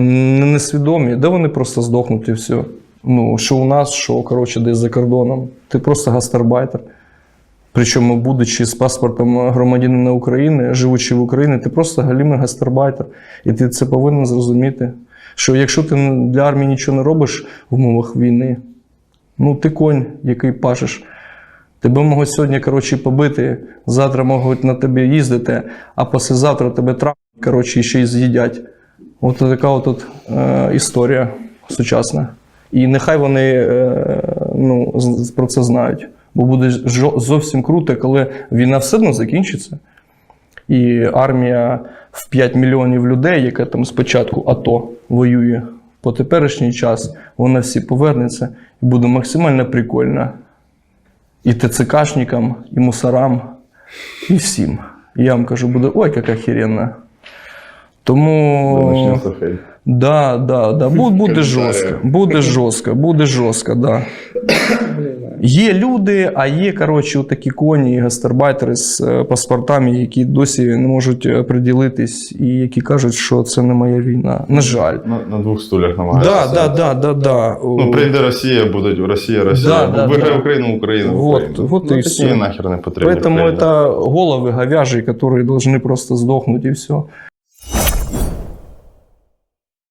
несвідомі, де вони просто здохнуть і все. Ну, що у нас, що коротше, десь за кордоном. Ти просто гастарбайтер. Причому, будучи з паспортом громадянина України, живучи в Україні, ти просто галімий гастарбайтер. І ти це повинен зрозуміти. Що якщо ти для армії нічого не робиш в умовах війни, ну ти конь, який пашеш. Тебе можуть сьогодні, коротше, побити, завтра можуть на тебе їздити, а післязавтра тебе травмують, коротше, ще й з'їдять. От така от, е, історія сучасна. І нехай вони е, ну, про це знають. Бо буде зовсім круто, коли війна все одно закінчиться. І армія в 5 мільйонів людей, яка там спочатку АТО воює по теперішній час, вона всі повернеться і буде максимально прикольна. І ТЦКшникам, і мусорам, і всім. І я вам кажу, буде ой, як охеренно. Тому. Начнется хейт. Да, да, да. Бу- Буде Коментарі. жорстко. Буде жорстко, буде жорстко, да. Є люди, а є, коротше, такі коні, гастарбайтери з е, паспортами, які досі не можуть е, приділитись, і які кажуть, що це не моя війна. На жаль. На, на двох стульях Да, намагаються. да, да, да, да. Ну, прийде Росія, будуть Росія, Росія. Да, да, Виграє да. Україну, Україна, Вот, Україна. вот ну, и такі всё. нахер не потрібні. Поэтому Україні. это головы говяжьи, которые должны просто сдохнуть и все.